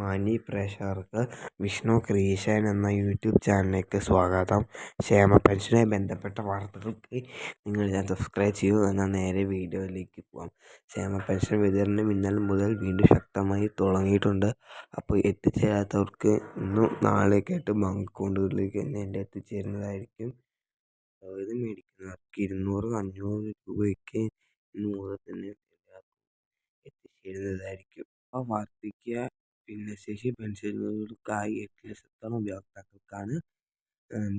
മാന്യ പ്രേക്ഷകർക്ക് വിഷ്ണു ക്രിയേഷൻ എന്ന യൂട്യൂബ് ചാനലിലേക്ക് സ്വാഗതം. ക്ഷേമ പെൻഷനുമായി ബന്ധപ്പെട്ട വാർത്തകൾക്ക് നിങ്ങൾ ഞാൻ സബ്സ്ക്രൈബ് ചെയ്യൂ എന്നാൽ നേരെ വീഡിയോയിലേക്ക് പോകാം ക്ഷേമ പെൻഷൻ വിതരണം ഇന്നലെ മുതൽ വീണ്ടും ശക്തമായി തുടങ്ങിയിട്ടുണ്ട്. അപ്പോൾ എത്തിച്ചേരാത്തവർക്ക് ഇന്നും നാളേക്കായിട്ട് ബാങ്ക് അക്കൗണ്ടുകളിലേക്ക് തന്നെ എന്റെ എത്തിച്ചേരുന്നതായിരിക്കും. അതായത് മേടിക്കുന്നവർക്ക് ഇരുന്നൂറ് അഞ്ഞൂറ് രൂപയ്ക്ക് ഇന്ന് മുതൽ തന്നെ എത്തിച്ചേരുന്നതായിരിക്കും. അപ്പോൾ വർദ്ധിക്കുക ഭിന്നശേഷി പെൻഷനുകൾക്കായി എട്ട് ലക്ഷത്തോളം ഉപയോക്താക്കൾക്കാണ്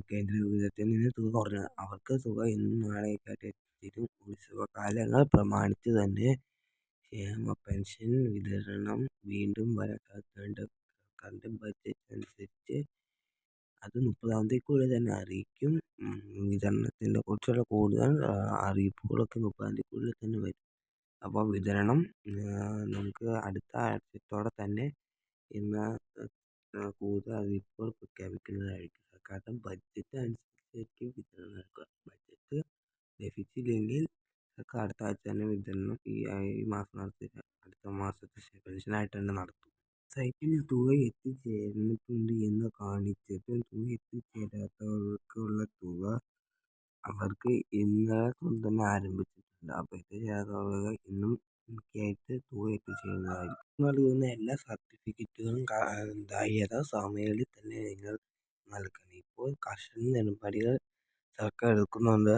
കേന്ദ്ര വിഹിതത്തിൽ നിന്ന് തുക കുറഞ്ഞത്. അവർക്ക് തുക ഇന്നും നാളെയൊക്കെയായിട്ട് എത്തിച്ചേരും ഉത്സവകാലങ്ങൾ പ്രമാണിച്ച് തന്നെ ക്ഷേമ പെൻഷൻ വിതരണം വീണ്ടും കണ്ട ബജറ്റ് അനുസരിച്ച് അത് മുപ്പതാം തീയതിക്കുള്ളിൽ തന്നെ അറിയിക്കും. വിതരണത്തിനെ കുറിച്ചുള്ള കൂടുതൽ അറിയിപ്പുകളൊക്കെ മുപ്പതാം തീയതിക്കുള്ളിൽ തന്നെ വരും. അപ്പോൾ വിതരണം നമുക്ക് അടുത്ത ആഴ്ചത്തോടെ തന്നെ കൂടുതൽ ഇപ്പോൾ പ്രഖ്യാപിക്കുന്നതായിരിക്കും. കാരണം ബഡ്ജറ്റ് അനുസരിച്ചായിരിക്കും വിതരണം നടക്കുക. ബഡ്ജറ്റ് ലഭിച്ചില്ലെങ്കിൽ സർക്കാർ അടുത്ത ആഴ്ച തന്നെ വിതരണം ഈ മാസം നടത്തില്ല അടുത്ത മാസത്തെ പെൻഷനായിട്ട് തന്നെ നടത്തും. സൈറ്റിൽ തുക എത്തിച്ചേർന്നിട്ടുണ്ട് എന്ന് കാണിച്ചിട്ടും തുക എത്തിച്ചേരാത്തവർക്കുള്ള തുക അവർക്ക് ഇന്നലെ തന്നെ ആരംഭിച്ചിട്ടുണ്ട്. അപ്പോൾ എത്തിച്ചേരാത്തവർക്ക് ഇന്നും ഒക്കെയായിട്ട് തുക എത്തിച്ചേരുന്നതായിരിക്കും നൽകുന്ന എല്ലാ സർട്ടിഫിക്കറ്റുകളും യഥാസമയങ്ങളിൽ തന്നെ നിങ്ങൾ നൽകണം. ഇപ്പോൾ കർഷക നെടുമ്പടികൾ സർക്കാർ എടുക്കുന്നുണ്ട്.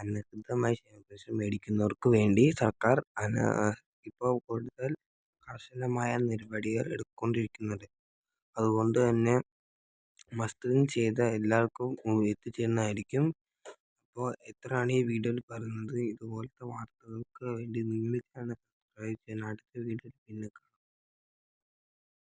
അനധികൃതമായി പെൻഷൻ മേടിക്കുന്നവർക്ക് വേണ്ടി സർക്കാർ ഇപ്പോൾ കൂടുതൽ കർശനമായ നടപടികൾ എടുക്കൊണ്ടിരിക്കുന്നുണ്ട് അതുകൊണ്ട് തന്നെ മസ്റ്ററിങ് ചെയ്ത എല്ലാവർക്കും എത്തിച്ചേരുന്നതായിരിക്കും. അപ്പോൾ എത്രയാണ് ഈ വീഡിയോയിൽ പറയുന്നത്? ഇതുപോലത്തെ വാർത്തകൾക്ക് വേണ്ടി നിങ്ങൾ ചാനൽ സബ്സ്ക്രൈബ് ചെയ്യണം അടുത്ത വീഡിയോയിൽ പിന്നെ കാണാം.